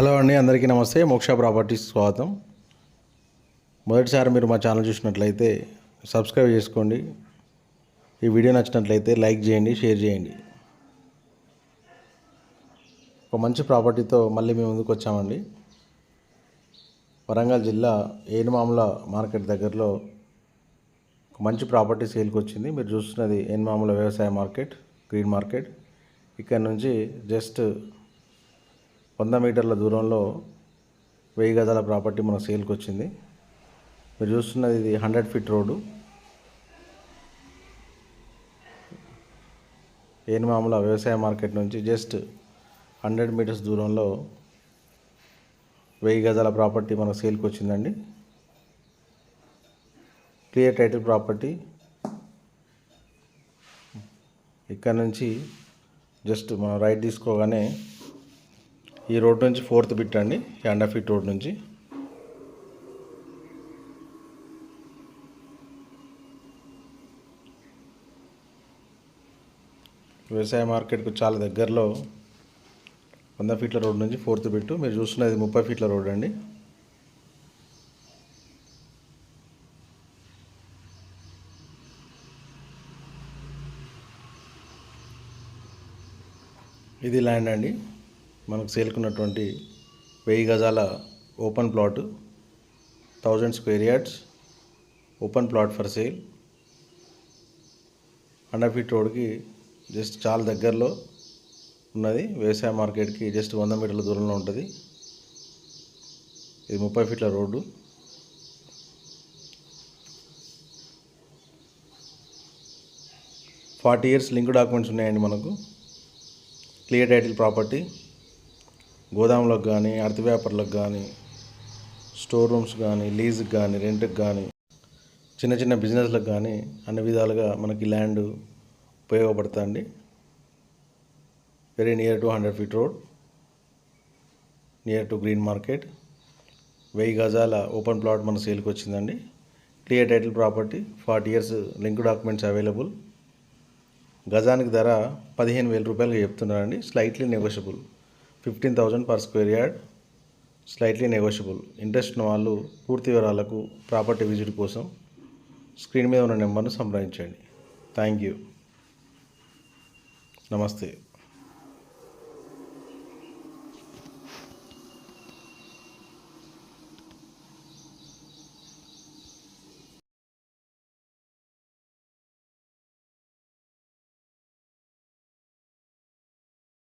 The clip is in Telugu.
హలో అండి అందరికీ నమస్తే. మోక్ష ప్రాపర్టీస్ స్వాగతం. మొదటిసారి మీరు మా ఛానల్ చూసినట్లయితే సబ్స్క్రైబ్ చేసుకోండి. ఈ వీడియో నచ్చినట్లయితే లైక్ చేయండి షేర్ చేయండి. ఒక మంచి ప్రాపర్టీతో మళ్ళీ మేము ముందుకు వచ్చామండి. వరంగల్ జిల్లా ఏనుమాముల మార్కెట్ దగ్గరలో ఒక మంచి ప్రాపర్టీ సేల్కి వచ్చింది. మీరు చూస్తున్నది ఏనుమాముల వ్యవసాయ మార్కెట్ గ్రీన్ మార్కెట్. ఇక్కడ నుంచి జస్ట్ వంద మీటర్ల దూరంలో వెయ్యి గజాల ప్రాపర్టీ మన సేల్కి వచ్చింది. మీరు చూస్తున్నది ఇది హండ్రెడ్ ఫీట్ రోడ్డు. ఏనుమాముల వ్యవసాయ మార్కెట్ నుంచి జస్ట్ హండ్రెడ్ మీటర్స్ దూరంలో వెయ్యి గజాల ప్రాపర్టీ మన సేల్కి వచ్చిందండి. Clear title property. ఇక్కడ నుంచి జస్ట్ మనం రైట్ తీసుకోగానే ఈ రోడ్ నుంచి ఫోర్త్ బిట్ అండి ఈ అండర్ ఫీట్ రోడ్ నుంచి. వ్యవసాయ మార్కెట్కు చాలా దగ్గరలో వంద ఫీట్ల రోడ్ నుంచి ఫోర్త్ బిట్టు. మీరు చూస్తున్నది ముప్పై ఫీట్ల రోడ్ అండి. ఇది ల్యాండ్ అండి. మనకు సేల్కున్నటువంటి వెయ్యి గజాల open plot thousand square yards open plot for sale. Hundred feet రోడ్కి జస్ట్ చాలా దగ్గరలో ఉన్నది. వ్యవసాయ మార్కెట్కి జస్ట్ వంద మీటర్ల దూరంలో ఉంటుంది. ఇది ముప్పై ఫీట్ల road. Forty years link documents ఉన్నాయండి మనకు. Clear title property. గోదాములకు కానీ అర్థ వ్యాపారులకు కానీ స్టోర్ రూమ్స్ కానీ లీజ్కి కానీ రెంట్కి కానీ చిన్న చిన్న బిజినెస్లకు కానీ అన్ని విధాలుగా మనకి ల్యాండ్ ఉపయోగపడుతుంది very near to hundred feet road near to green market. వెయ్యి గజాల ఓపెన్ ప్లాట్ మన సేల్కి వచ్చిందండి. Clear title property forty years link documents available. గజానికి ధర పదిహేను వేల రూపాయలు చెప్తున్నారండి. Slightly negotiable. Fifteen thousand per square yard slightly negotiable. Interest ఉన్న వాళ్ళు పూర్తి వివరాలకు ప్రాపర్టీ విజిట్ కోసం స్క్రీన్ మీద ఉన్న నెంబర్ను సంప్రదించండి. Thank you. నమస్తే.